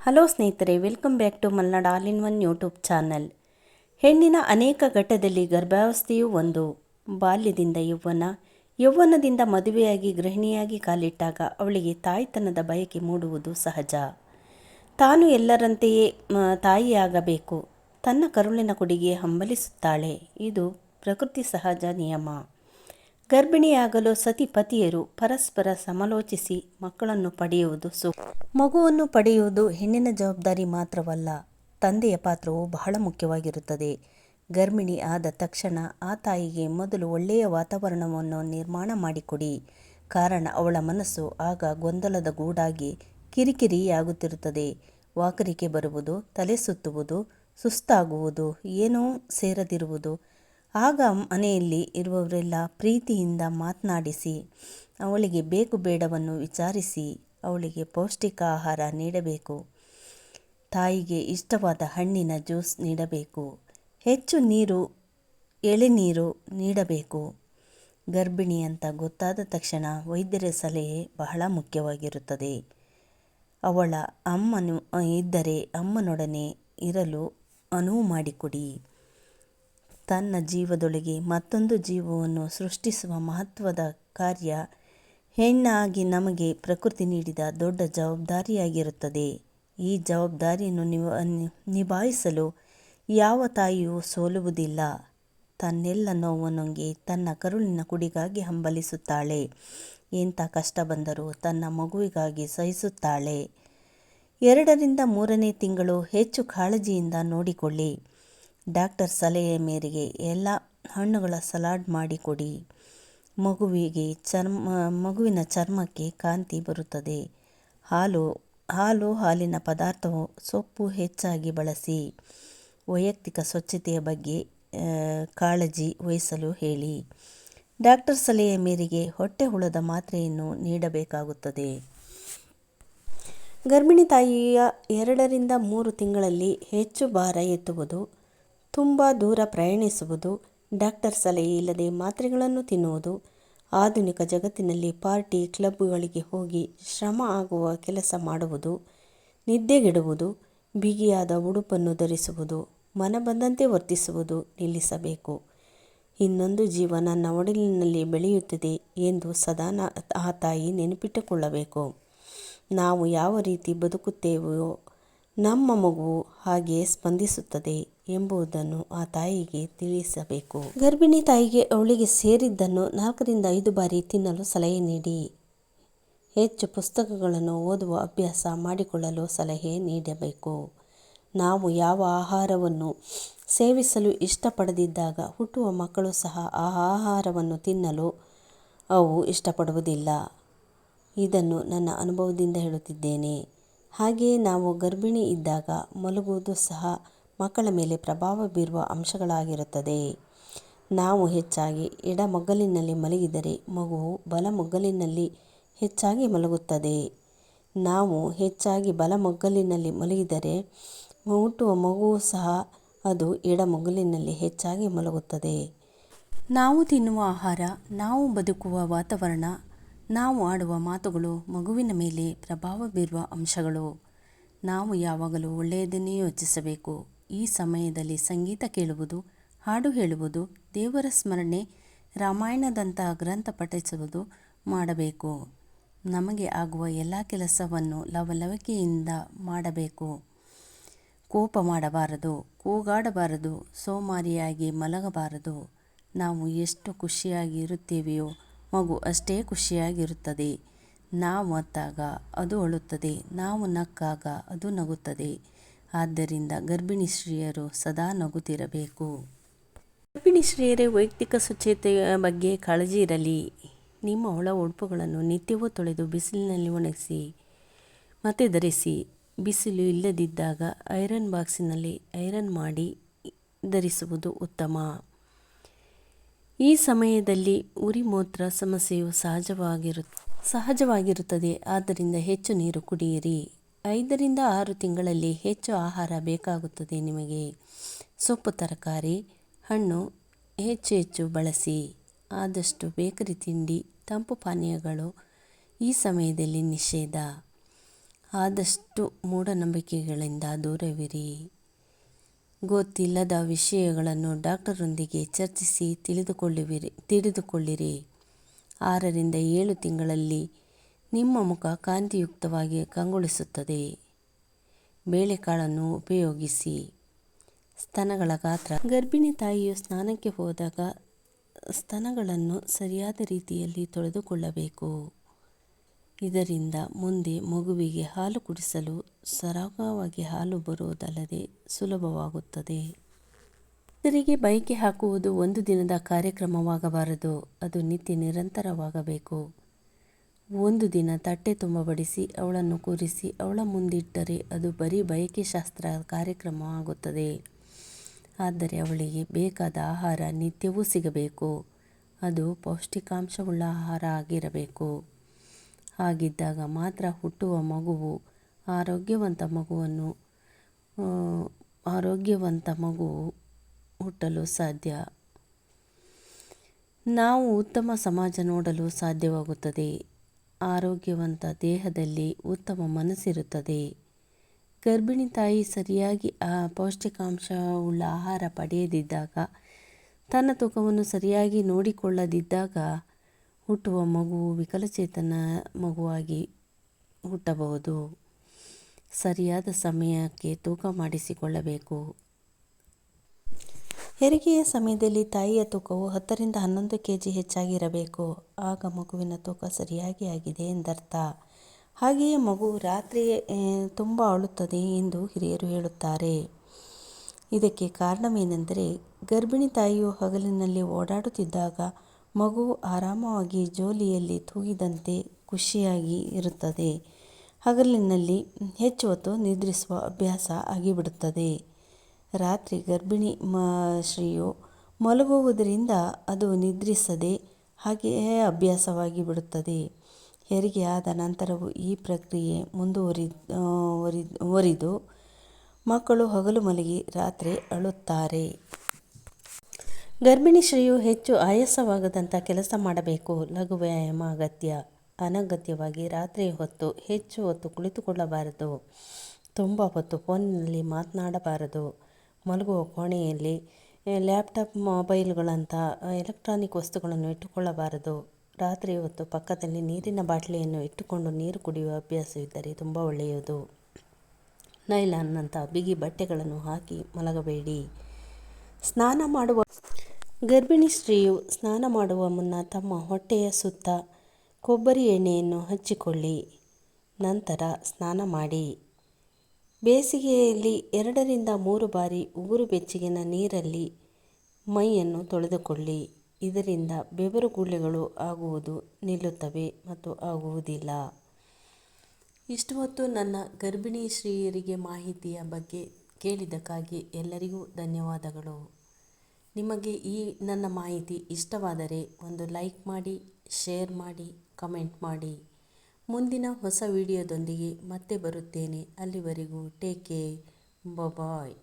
Hello ಸ್ನೇಹಿತರೆ welcome back to Malnad all in one YouTube channel ಹೆಣ್ಣಿನ ಅನೇಕ ಘಟ್ಟದಲ್ಲಿ ಗರ್ಭಾವಸ್ಥೆಯು ಒಂದು ಬಾಲ್ಯದಿಂದ ಯೌವನ ಯೌವನದಿಂದ ಮದುವೆಯಾಗಿ, ಗೃಹಿಣಿಯಾಗಿ ಕಾಲಿಟ್ಟಾಗ ಅವಳಿಗೆ ತಾಯ್ತನದ ಬಯಕೆ ಮೂಡುವುದು ಸಹಜ. ತಾನು ಎಲ್ಲರಂತೆಯೇ ತಾಯಿಯಾಗಬೇಕು. ತನ್ನ ಕರುಳಿನ ಕುಡಿಗೆ ಹಂಬಲಿಸುತ್ತಾಳೆ. ಇದು ಪ್ರಕೃತಿ ಸಹಜ ನಿಯಮ. ಗರ್ಭಿಣಿಯಾಗಲು ಸತಿ ಪತಿಯರು ಪರಸ್ಪರ ಸಮಾಲೋಚಿಸಿ ಮಕ್ಕಳನ್ನು ಪಡೆಯುವುದು ಸೂಕ್ತ ಮಗುವನ್ನು ಪಡೆಯುವುದು ಹೆಣ್ಣಿನ ಜವಾಬ್ದಾರಿ ಮಾತ್ರವಲ್ಲ, ತಂದೆಯ ಪಾತ್ರವು ಬಹಳ ಮುಖ್ಯವಾಗಿರುತ್ತದೆ. ಗರ್ಭಿಣಿ ಆದ ತಕ್ಷಣ ಆ ತಾಯಿಗೆ ಮೊದಲು ಒಳ್ಳೆಯ ವಾತಾವರಣವನ್ನು ನಿರ್ಮಾಣ ಮಾಡಿಕೊಡಿ. ಕಾರಣ ಅವಳ ಮನಸ್ಸು ಆಗ ಗೊಂದಲದ ಗೂಡಾಗಿ ಕಿರಿಕಿರಿಯಾಗುತ್ತಿರುತ್ತದೆ. ವಾಕರಿಕೆ ಬರುವುದು, ತಲೆ ಸುತ್ತುವುದು, ಸುಸ್ತಾಗುವುದು, ಏನೋ ಸೇರದಿರುವುದು ಆಗ ಮನೆಯಲ್ಲಿ ಇರುವವರೆಲ್ಲ ಪ್ರೀತಿಯಿಂದ ಮಾತನಾಡಿಸಿ, ಅವಳಿಗೆ ಬೇಕು ಬೇಡವನ್ನು ವಿಚಾರಿಸಿ ಅವಳಿಗೆ ಪೌಷ್ಟಿಕ ಆಹಾರ ನೀಡಬೇಕು. ತಾಯಿಗೆ ಇಷ್ಟವಾದ ಹಣ್ಣಿನ ಜ್ಯೂಸ್ ನೀಡಬೇಕು. ಹೆಚ್ಚು ನೀರು, ಎಳೆನೀರು ನೀಡಬೇಕು. ಗರ್ಭಿಣಿ ಅಂತ ಗೊತ್ತಾದ ತಕ್ಷಣ ವೈದ್ಯರ ಸಲಹೆ ಬಹಳ ಮುಖ್ಯವಾಗಿರುತ್ತದೆ. ಅವಳ ಅಮ್ಮನು ಇದ್ದರೆ ಅಮ್ಮನೊಡನೆ ಇರಲು ಅನುವು ಮಾಡಿಕೊಡಿ. ತನ್ನ ಜೀವದೊಳಗೆ ಮತ್ತೊಂದು ಜೀವವನ್ನು ಸೃಷ್ಟಿಸುವ ಮಹತ್ವದ ಕಾರ್ಯ ಹೆಣ್ಣಾಗಿ ನಮಗೆ ಪ್ರಕೃತಿ ನೀಡಿದ ದೊಡ್ಡ ಜವಾಬ್ದಾರಿಯಾಗಿರುತ್ತದೆ. ಈ ಜವಾಬ್ದಾರಿಯನ್ನು ನಿಭಾಯಿಸಲು ಯಾವ ತಾಯಿಯೂ ಸೋಲುವುದಿಲ್ಲ. ತನ್ನೆಲ್ಲ ನೋವನ್ನುಂಗಿ ತನ್ನ ಕರುಳಿನ ಕುಡಿಗಾಗಿ ಹಂಬಲಿಸುತ್ತಾಳೆ. ಎಂಥ ಕಷ್ಟ ಬಂದರೂ ತನ್ನ ಮಗುವಿಗಾಗಿ ಸಹಿಸುತ್ತಾಳೆ. ಎರಡರಿಂದ ಮೂರನೇ ತಿಂಗಳು ಹೆಚ್ಚು ಕಾಳಜಿಯಿಂದ ನೋಡಿಕೊಳ್ಳಿ. ಡಾಕ್ಟರ್ ಸಲಹೆ ಮೇರೆಗೆ ಎಲ್ಲ ಹಣ್ಣುಗಳ ಸಲಾಡ್ ಮಾಡಿಕೊಡಿ. ಮಗುವಿಗೆ ಚರ್ಮ, ಮಗುವಿನ ಚರ್ಮಕ್ಕೆ ಕಾಂತಿ ಬರುತ್ತದೆ. ಹಾಲು ಹಾಲು ಹಾಲಿನ ಪದಾರ್ಥವು ಸೊಪ್ಪು ಹೆಚ್ಚಾಗಿ ಬಳಸಿ ವೈಯಕ್ತಿಕ ಸ್ವಚ್ಛತೆಯ ಬಗ್ಗೆ ಕಾಳಜಿ ವಹಿಸಲು ಹೇಳಿ. ಡಾಕ್ಟರ್ ಸಲಹೆಯ ಮೇರೆಗೆ ಹೊಟ್ಟೆ ಹುಳದ ಮಾತ್ರೆಯನ್ನು ನೀಡಬೇಕಾಗುತ್ತದೆ. ಗರ್ಭಿಣಿ ತಾಯಿಯ ಎರಡರಿಂದ ಮೂರು ತಿಂಗಳಲ್ಲಿ ಹೆಚ್ಚು ಭಾರ ಎತ್ತುವುದು ತುಂಬ ದೂರ ಪ್ರಯಾಣಿಸುವುದು, ಡಾಕ್ಟರ್ ಸಲಹೆ ಇಲ್ಲದೆ ಮಾತ್ರೆಗಳನ್ನು ತಿನ್ನುವುದು, ಆಧುನಿಕ ಜಗತ್ತಿನಲ್ಲಿ ಪಾರ್ಟಿ ಕ್ಲಬ್ಗಳಿಗೆ ಹೋಗಿ ಶ್ರಮ ಆಗುವ ಕೆಲಸ ಮಾಡುವುದು, ನಿದ್ದೆಗೆಡುವುದು, ಬಿಗಿಯಾದ ಉಡುಪನ್ನು ಧರಿಸುವುದು ಮನ ಬಂದಂತೆ ವರ್ತಿಸುವುದು ನಿಲ್ಲಿಸಬೇಕು. ಇನ್ನೊಂದು ಜೀವ ನನ್ನ ಒಡಲಿನಲ್ಲಿ ಬೆಳೆಯುತ್ತಿದೆ ಎಂದು ಸದಾ ಆ ತಾಯಿ ನೆನಪಿಟ್ಟುಕೊಳ್ಳಬೇಕು. ನಾವು ಯಾವ ರೀತಿ ಬದುಕುತ್ತೇವೆಯೋ ನಮ್ಮ ಮಗುವು ಹಾಗೆಯೇ ಸ್ಪಂದಿಸುತ್ತದೆ. ಎಂಬುದನ್ನು ಆ ತಾಯಿಗೆ ತಿಳಿಸಬೇಕು. ಗರ್ಭಿಣಿ ತಾಯಿಗೆ ಅವಳಿಗೆ ಸೇರಿದ್ದನ್ನು ನಾಲ್ಕರಿಂದ ಐದು ಬಾರಿ ತಿನ್ನಲು ಸಲಹೆ ನೀಡಿ. ಹೆಚ್ಚು ಪುಸ್ತಕಗಳನ್ನು ಓದುವ ಅಭ್ಯಾಸ ಮಾಡಿಕೊಳ್ಳಲು ಸಲಹೆ ನೀಡಬೇಕು. ನಾವು ಯಾವ ಆಹಾರವನ್ನು ಸೇವಿಸಲು ಇಷ್ಟಪಡದಿದ್ದಾಗ ಹುಟ್ಟುವ ಮಕ್ಕಳು ಸಹ ಆ ಆಹಾರವನ್ನು ತಿನ್ನಲು ಅವು ಇಷ್ಟಪಡುವುದಿಲ್ಲ. ಇದನ್ನು ನನ್ನ ಅನುಭವದಿಂದ ಹೇಳುತ್ತಿದ್ದೇನೆ. ಹಾಗೆಯೇ ನಾವು ಗರ್ಭಿಣಿ ಇದ್ದಾಗ ಮಲಗುವುದು ಸಹ ಮಕ್ಕಳ ಮೇಲೆ ಪ್ರಭಾವ ಬೀರುವ ಅಂಶಗಳಾಗಿರುತ್ತದೆ. ನಾವು ಹೆಚ್ಚಾಗಿ ಎಡಮಗ್ಗಲಿನಲ್ಲಿ ಮಲಗಿದರೆ ಮಗುವು ಬಲಮಗ್ಗಲಿನಲ್ಲಿ ಹೆಚ್ಚಾಗಿ ಮಲಗುತ್ತದೆ. ನಾವು ಹೆಚ್ಚಾಗಿ ಬಲ ಮಗ್ಗಲಿನಲ್ಲಿ ಮಲಗಿದರೆ ಹುಟ್ಟುವ ಮಗುವು ಸಹ ಅದು ಎಡಮಗ್ಗಲಿನಲ್ಲಿ ಹೆಚ್ಚಾಗಿ ಮಲಗುತ್ತದೆ. ನಾವು ತಿನ್ನುವ ಆಹಾರ, ನಾವು ಬದುಕುವ ವಾತಾವರಣ, ನಾವು ಆಡುವ ಮಾತುಗಳು ಮಗುವಿನ ಮೇಲೆ ಪ್ರಭಾವ ಬೀರುವ ಅಂಶಗಳು. ನಾವು ಯಾವಾಗಲೂ ಒಳ್ಳೆಯದನ್ನೇ ಯೋಚಿಸಬೇಕು. ಈ ಸಮಯದಲ್ಲಿ ಸಂಗೀತ ಕೇಳುವುದು, ಹಾಡು ಹೇಳುವುದು, ದೇವರ ಸ್ಮರಣೆ, ರಾಮಾಯಣದಂತಹ ಗ್ರಂಥ ಪಠಿಸುವುದು ಮಾಡಬೇಕು. ನಮಗೆ ಆಗುವ ಎಲ್ಲ ಕೆಲಸವನ್ನು ಲವಲವಿಕೆಯಿಂದ ಮಾಡಬೇಕು. ಕೋಪ ಮಾಡಬಾರದು, ಕೂಗಾಡಬಾರದು, ಸೋಮಾರಿಯಾಗಿ ಮಲಗಬಾರದು. ನಾವು ಎಷ್ಟು ಖುಷಿಯಾಗಿ ಇರುತ್ತೇವೆಯೋ ಮಗು ಅಷ್ಟೇ ಖುಷಿಯಾಗಿರುತ್ತದೆ. ನಾವು ಅತ್ತಾಗ ಅದು ಅಳುತ್ತದೆ, ನಾವು ನಕ್ಕಾಗ ಅದು ನಗುತ್ತದೆ. ಆದ್ದರಿಂದ ಗರ್ಭಿಣಿ ಸ್ತ್ರೀಯರು ಸದಾ ನಗುತ್ತಿರಬೇಕು. ಗರ್ಭಿಣಿ ಸ್ತ್ರೀಯರೇ ವೈಯಕ್ತಿಕ ಸ್ವಚ್ಛತೆಯ ಬಗ್ಗೆ ಕಾಳಜಿ ಇರಲಿ. ನಿಮ್ಮ ಒಳ ಉಡುಪುಗಳನ್ನು ನಿತ್ಯವೂ ತೊಳೆದು ಬಿಸಿಲಿನಲ್ಲಿ ಒಣಗಿಸಿ, ಮತ್ತೆ ಧರಿಸಿ. ಬಿಸಿಲು ಇಲ್ಲದಿದ್ದಾಗ ಐರನ್ ಬಾಕ್ಸಿನಲ್ಲಿ ಐರನ್ ಮಾಡಿ ಧರಿಸುವುದು ಉತ್ತಮ. ಈ ಸಮಯದಲ್ಲಿ ಉರಿ ಮೂತ್ರ ಸಮಸ್ಯೆಯು ಸಹಜವಾಗಿರು, ಸಹಜವಾಗಿರುತ್ತದೆ. ಆದ್ದರಿಂದ ಹೆಚ್ಚು ನೀರು ಕುಡಿಯಿರಿ. ಐದರಿಂದ ಆರು ತಿಂಗಳಲ್ಲಿ ಹೆಚ್ಚು ಆಹಾರ ಬೇಕಾಗುತ್ತದೆ ನಿಮಗೆ. ಸೊಪ್ಪು, ತರಕಾರಿ, ಹಣ್ಣು ಹೆಚ್ಚು ಹೆಚ್ಚು ಬಳಸಿ. ಆದಷ್ಟು ಬೇಕರಿ ತಿಂಡಿ, ತಂಪು ಪಾನೀಯಗಳು ಈ ಸಮಯದಲ್ಲಿ ನಿಷೇಧ. ಆದಷ್ಟು ಮೂಢನಂಬಿಕೆಗಳಿಂದ ದೂರವಿರಿ. ಗೊತ್ತಿಲ್ಲದ ವಿಷಯಗಳನ್ನು ಡಾಕ್ಟರೊಂದಿಗೆ ಚರ್ಚಿಸಿ ತಿಳಿದುಕೊಳ್ಳುವಿರಿ, ತಿಳಿದುಕೊಳ್ಳಿರಿ. ಆರರಿಂದ ಏಳು ತಿಂಗಳಲ್ಲಿ ನಿಮ್ಮ ಮುಖ ಕಾಂತಿಯುಕ್ತವಾಗಿ ಕಂಗೊಳಿಸುತ್ತದೆ. ಬೇಳೆಕಾಳನ್ನು ಉಪಯೋಗಿಸಿ. ಸ್ತನಗಳ ಗಾತ್ರ. ಗರ್ಭಿಣಿ ತಾಯಿಯು ಸ್ನಾನಕ್ಕೆ ಹೋದಾಗ ಸ್ತನಗಳನ್ನು ಸರಿಯಾದ ರೀತಿಯಲ್ಲಿ ತೊಳೆದುಕೊಳ್ಳಬೇಕು. ಇದರಿಂದ ಮುಂದೆ ಮಗುವಿಗೆ ಹಾಲು ಕುಡಿಸಲು ಸರಾಗವಾಗಿ ಹಾಲು ಬರುವುದಲ್ಲದೆ ಸುಲಭವಾಗುತ್ತದೆ. ಇದರಿಗೆ ಬಯಕೆ ಹಾಕುವುದು ಒಂದು ದಿನದ ಕಾರ್ಯಕ್ರಮವಾಗಬಾರದು. ಅದು ನಿತ್ಯ ನಿರಂತರವಾಗಬೇಕು. ಒಂದು ದಿನ ತಟ್ಟೆ ತುಂಬ ಬಡಿಸಿ ಅವಳನ್ನು ಕೂರಿಸಿ, ಅವಳ ಮುಂದಿಟ್ಟರೆ ಅದು ಬರೀ ಬಯಕೆ ಶಾಸ್ತ್ರ ಕಾರ್ಯಕ್ರಮ ಆಗುತ್ತದೆ. ಆದರೆ ಅವಳಿಗೆ ಬೇಕಾದ ಆಹಾರ ನಿತ್ಯವೂ ಸಿಗಬೇಕು. ಅದು ಪೌಷ್ಟಿಕಾಂಶವುಳ್ಳ ಆಹಾರ ಆಗಿರಬೇಕು. ಹಾಗಿದ್ದಾಗ ಮಾತ್ರ ಹುಟ್ಟುವ ಮಗುವು, ಆರೋಗ್ಯವಂತ ಮಗುವನ್ನು ಆರೋಗ್ಯವಂತ ಮಗುವು ಹುಟ್ಟಲು ಸಾಧ್ಯ. ನಾವು ಉತ್ತಮ ಸಮಾಜ ನೋಡಲು ಸಾಧ್ಯವಾಗುತ್ತದೆ. ಆರೋಗ್ಯವಂತ ದೇಹದಲ್ಲಿ ಉತ್ತಮ ಮನಸ್ಸಿರುತ್ತದೆ. ಗರ್ಭಿಣಿ ತಾಯಿ ಸರಿಯಾಗಿ ಪೌಷ್ಟಿಕಾಂಶವುಳ್ಳ ಆಹಾರ ಪಡೆಯದಿದ್ದಾಗ, ತನ್ನ ತೂಕವನ್ನು ಸರಿಯಾಗಿ ನೋಡಿಕೊಳ್ಳದಿದ್ದಾಗ ಹುಟ್ಟುವ ಮಗು ವಿಕಲಚೇತನ ಮಗುವಾಗಿ ಹುಟ್ಟಬಹುದು. ಸರಿಯಾದ ಸಮಯಕ್ಕೆ ತೂಕ ಮಾಡಿಸಿಕೊಳ್ಳಬೇಕು. ಹೆರಿಗೆಯ ಸಮಯದಲ್ಲಿ ತಾಯಿಯ ತೂಕವು ಹತ್ತರಿಂದ ಹನ್ನೊಂದು ಕೆ ಜಿ ಹೆಚ್ಚಾಗಿರಬೇಕು. ಆಗ ಮಗುವಿನ ತೂಕ ಸರಿಯಾಗಿ ಆಗಿದೆ ಎಂದರ್ಥ. ಹಾಗೆಯೇ ಮಗು ರಾತ್ರಿ ತುಂಬ ಅಳುತ್ತದೆ ಎಂದು ಹಿರಿಯರು ಹೇಳುತ್ತಾರೆ. ಇದಕ್ಕೆ ಕಾರಣವೇನೆಂದರೆ, ಗರ್ಭಿಣಿ ತಾಯಿಯು ಹಗಲಿನಲ್ಲಿ ಓಡಾಡುತ್ತಿದ್ದಾಗ ಮಗು ಆರಾಮವಾಗಿ ಜೋಲಿಯಲ್ಲಿ ತೂಗಿದಂತೆ ಖುಷಿಯಾಗಿ ಇರುತ್ತದೆ. ಹಗಲಿನಲ್ಲಿ ಹೆಚ್ಚು ಹೊತ್ತು ನಿದ್ರಿಸುವ ಅಭ್ಯಾಸ ಆಗಿಬಿಡುತ್ತದೆ. ರಾತ್ರಿ ಗರ್ಭಿಣಿ ಮ ಶ್ರೀಯು ಮಲಗುವುದರಿಂದ ಅದು ನಿದ್ರಿಸದೆ ಹಾಗೆಯೇ ಅಭ್ಯಾಸವಾಗಿ ಬಿಡುತ್ತದೆ. ಹೆರಿಗೆ ಆದ ನಂತರವೂ ಈ ಪ್ರಕ್ರಿಯೆ ಮುಂದುವರಿ ವರಿದು ಮಕ್ಕಳು ಹಗಲು ಮಲಗಿ ರಾತ್ರಿ ಅಳುತ್ತಾರೆ. ಗರ್ಭಿಣಿ ಶ್ರೀಯು ಹೆಚ್ಚು ಆಯಾಸವಾಗದಂಥ ಕೆಲಸ ಮಾಡಬೇಕು. ಲಘು ವ್ಯಾಯಾಮ ಅಗತ್ಯ. ಅನಗತ್ಯವಾಗಿ ರಾತ್ರಿ ಹೊತ್ತು ಹೆಚ್ಚು ಹೊತ್ತು ಕುಳಿತುಕೊಳ್ಳಬಾರದು. ತುಂಬ ಹೊತ್ತು ಫೋನಿನಲ್ಲಿ ಮಾತನಾಡಬಾರದು. ಮಲಗುವ ಕೋಣೆಯಲ್ಲಿ ಲ್ಯಾಪ್ಟಾಪ್ ಮೊಬೈಲ್ಗಳಂಥ ಎಲೆಕ್ಟ್ರಾನಿಕ್ ವಸ್ತುಗಳನ್ನು ಇಟ್ಟುಕೊಳ್ಳಬಾರದು. ರಾತ್ರಿ ಹೊತ್ತು ಪಕ್ಕದಲ್ಲಿ ನೀರಿನ ಬಾಟಲಿಯನ್ನು ಇಟ್ಟುಕೊಂಡು ನೀರು ಕುಡಿಯುವ ಅಭ್ಯಾಸವಿದ್ದರೆ ತುಂಬ ಒಳ್ಳೆಯದು. ನೈಲಾನ್ನಂಥ ಬಿಗಿ ಬಟ್ಟೆಗಳನ್ನು ಹಾಕಿ ಮಲಗಬೇಡಿ. ಸ್ನಾನ ಮಾಡುವ ಗರ್ಭಿಣಿ ಸ್ತ್ರೀಯು ಸ್ನಾನ ಮಾಡುವ ಮುನ್ನ ತಮ್ಮ ಹೊಟ್ಟೆಯ ಸುತ್ತ ಕೊಬ್ಬರಿ ಎಣ್ಣೆಯನ್ನು ಹಚ್ಚಿಕೊಳ್ಳಿ. ನಂತರ ಸ್ನಾನ ಮಾಡಿ. ಬೇಸಿಗೆಯಲ್ಲಿ ಎರಡರಿಂದ ಮೂರು ಬಾರಿ ಉಗುರು ಬೆಚ್ಚಗಿನ ನೀರಲ್ಲಿ ಮೈಯನ್ನು ತೊಳೆದುಕೊಳ್ಳಿ. ಇದರಿಂದ ಬೆವರು ಗುಳ್ಳೆಗಳು ಆಗುವುದು ನಿಲ್ಲುತ್ತವೆ ಮತ್ತು ಆಗುವುದಿಲ್ಲ. ಇಷ್ಟು ಹೊತ್ತು ನನ್ನ ಗರ್ಭಿಣಿ ಶ್ರೀಯರಿಗೆ ಮಾಹಿತಿಯ ಬಗ್ಗೆ ಕೇಳಿದ್ದಕ್ಕಾಗಿ ಎಲ್ಲರಿಗೂ ಧನ್ಯವಾದಗಳು. ನಿಮಗೆ ಈ ನನ್ನ ಮಾಹಿತಿ ಇಷ್ಟವಾದರೆ ಒಂದು ಲೈಕ್ ಮಾಡಿ, ಶೇರ್ ಮಾಡಿ, ಕಮೆಂಟ್ ಮಾಡಿ. ಮುಂದಿನ ಹೊಸ ವಿಡಿಯೋದೊಂದಿಗೆ ಮತ್ತೆ ಬರುತ್ತೇನೆ. ಅಲ್ಲಿವರೆಗೂ ಟೇಕ್ ಕೇರ್ ಬಾಯ್